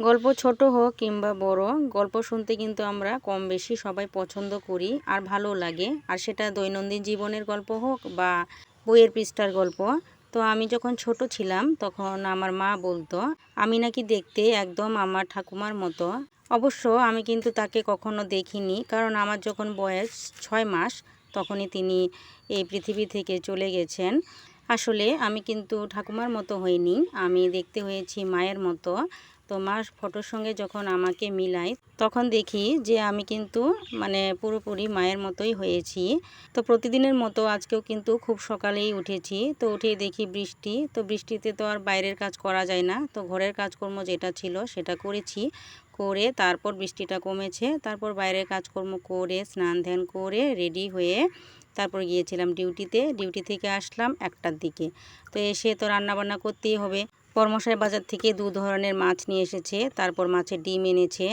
গল্প ছোট হোক কিংবা বড়, গল্প শুনতে কিন্তু আমরা কম বেশি সবাই পছন্দ করি আর ভালো লাগে। আর সেটা দৈনন্দিন জীবনের গল্প হোক বা বইয়ের পৃষ্ঠার গল্প। তো আমি যখন ছোট ছিলাম তখন আমার মা বলতো, আমি নাকি দেখতে একদম আমার ঠাকুমার মতো। অবশ্য আমি কিন্তু তাকে কখনো দেখিনি, কারণ আমার যখন বয়স ছয় মাস তখনই তিনি এই পৃথিবী থেকে চলে গেছেন। আসলে আমি কিন্তু ঠাকুমার মতো হইনি, আমি দেখতে হয়েছি মায়ের মতো। তো মার ফটোর সঙ্গে যখন আমাকে মিলাই তখন দেখি যে আমি কিন্তু মানে পুরোপুরি মায়ের মতোই হয়েছি। তো প্রতিদিনের মতো আজকেও কিন্তু খুব সকালেই উঠেছি। তো উঠেই দেখি বৃষ্টি। তো বৃষ্টিতে তো আর বাইরের কাজ করা যায় না। তো ঘরের কাজকর্ম যেটা ছিল সেটা করেছি। করে তারপর বৃষ্টিটা কমেছে। তারপর বাইরের কাজকর্ম করে, স্নান ধ্যান করে রেডি হয়ে তারপর গিয়েছিলাম ডিউটিতে ডিউটি থেকে আসলাম একটার দিকে। তো এসে তো রান্নাবান্না করতেই হবে। কর্মশাই বাজার থেকে দু ধরনের মাছ নিয়ে এসেছে, তারপর মাছের ডিম এনেছে।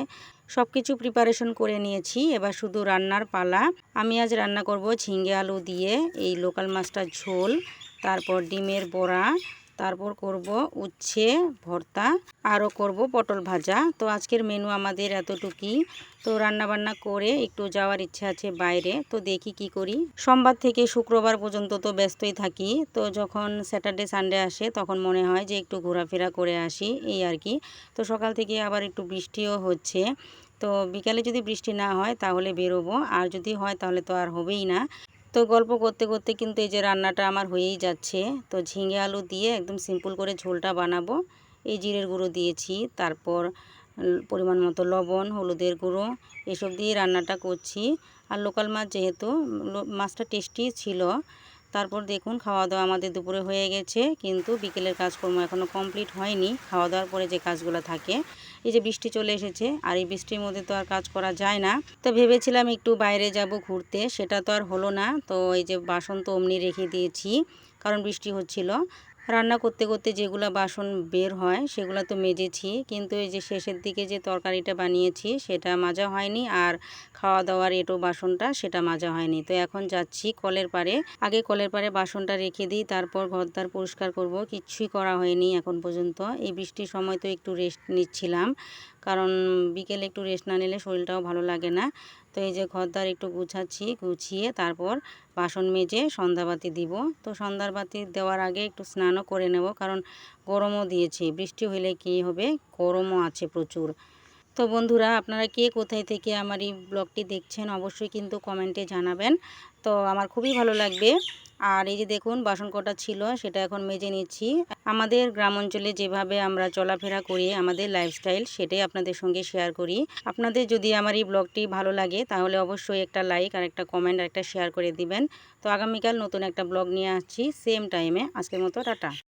সব কিছু প্রিপারেশন করে নিয়েছি। এবার শুধু রান্নার পালা। আমি আজ রান্না করব ঝিঙ্গে আলু দিয়ে, এই লোকাল মাছটার ঝোল, তারপর ডিমের বড়া তারপর করব উচ্ছে, ভর্তা, আরও করব পটল ভাজা। তো আজকের মেনু আমাদের এতটুকুই। তো রান্না বান্না করে একটু যাওয়ার ইচ্ছা আছে বাইরে। তো দেখি কি করি। সোমবার থেকে শুক্রবার পর্যন্ত তো ব্যস্তই থাকি। তো যখন স্যাটারডে সানডে আসে, তখন মনে হয় যে একটু ঘোরাফেরা করে আসি, এই আর কি। তো সকাল থেকে আবার একটু বৃষ্টিও হচ্ছে। তো বিকালে যদি বৃষ্টি না হয়, তাহলে বেরোবো। আর যদি হয়, তাহলে তো আর হবেই না। তো গল্প করতে করতে কিন্তু এই যে রান্নাটা আমার হয়েই যাচ্ছে। তো ঝিঙে আলু দিয়ে একদম সিম্পল করে ঝোলটা বানাবো। এই জিরের গুঁড়ো দিয়েছি, তারপর পরিমাণ মতো লবণ, হলুদের গুঁড়ো, এসব দিয়ে রান্নাটা করছি। আর লোকাল মাছ যেহেতু মাছটা টেস্টি ছিল তারপর দেখুন খাওয়া দাওয়া আমাদের দুপুরে হয়ে গেছে। কিন্তু বিকেলের কাজকর্ম এখনও কমপ্লিট হয়নি। খাওয়া দাওয়ার পরে যে কাজগুলো থাকে, এই যে বৃষ্টি চলে এসেছে, আর এই বৃষ্টির মধ্যে তো আর কাজ করা যায় না। তো ভেবেছিলাম একটু বাইরে যাব ঘুরতে, সেটা তো আর হলো না। তো এই যে বাসন তো অমনি রেখে দিয়েছি, কারণ বৃষ্টি হচ্ছিল। রান্না করতে করতে যেগুলো বাসন বের হয় সেগুলো তো মেজেছি। কিন্তু এই যে শেষের দিকে যে তরকারিটা বানিয়েছি সেটা মাজা হয়নি আর খাওয়া দাওয়ার এটো বাসনটা সেটা মাজা হয়নি। তো এখন যাচ্ছি কলের পারে আগে কলের পারে বাসনটা রেখে দিই, তারপর ঘরদার পরিষ্কার করব। কিচ্ছুই করা হয়নি এখন পর্যন্ত। এই বৃষ্টির সময় তো একটু রেস্ট নিচ্ছিলাম। কারণ বিকেলে একটু রেস্ট না নিলে শরীরটাও ভালো লাগে না। তো এই যে ঘরদার একটু গুছাচ্ছি, গুছিয়ে তারপর বাসন মেজে সন্ধ্যাবাতি দিব। তো সন্ধ্যাবাতি দেওয়ার আগে একটু স্নানও করে নেব, কারণ গরমও দিয়েছে। বৃষ্টি হলে কি হবে? গরমও আছে প্রচুর। তো বন্ধুরা, আপনারা কে কোথায় থেকে আমার এই ব্লগটি দেখছেন অবশ্যই কিন্তু কমেন্টে জানাবেন। তো আমার খুবই ভালো লাগবে। আর এই যে দেখুন, বাসন কটা ছিল, সেটা এখন মেজে নিচ্ছি। আমাদের গ্রাম অঞ্চলে যেভাবে আমরা চলাফেরা করি, আমাদের লাইফস্টাইল সেটাই আপনাদের সঙ্গে শেয়ার করি। আপনাদের যদি আমার এই ব্লগটি ভালো লাগে, তাহলে অবশ্যই একটা লাইক আর একটা কমেন্ট আর একটা শেয়ার করে দিবেন। তো আগামীকাল নতুন একটা ব্লগ নিয়ে আসছি সেম টাইমে আজকের মতো, টাটা।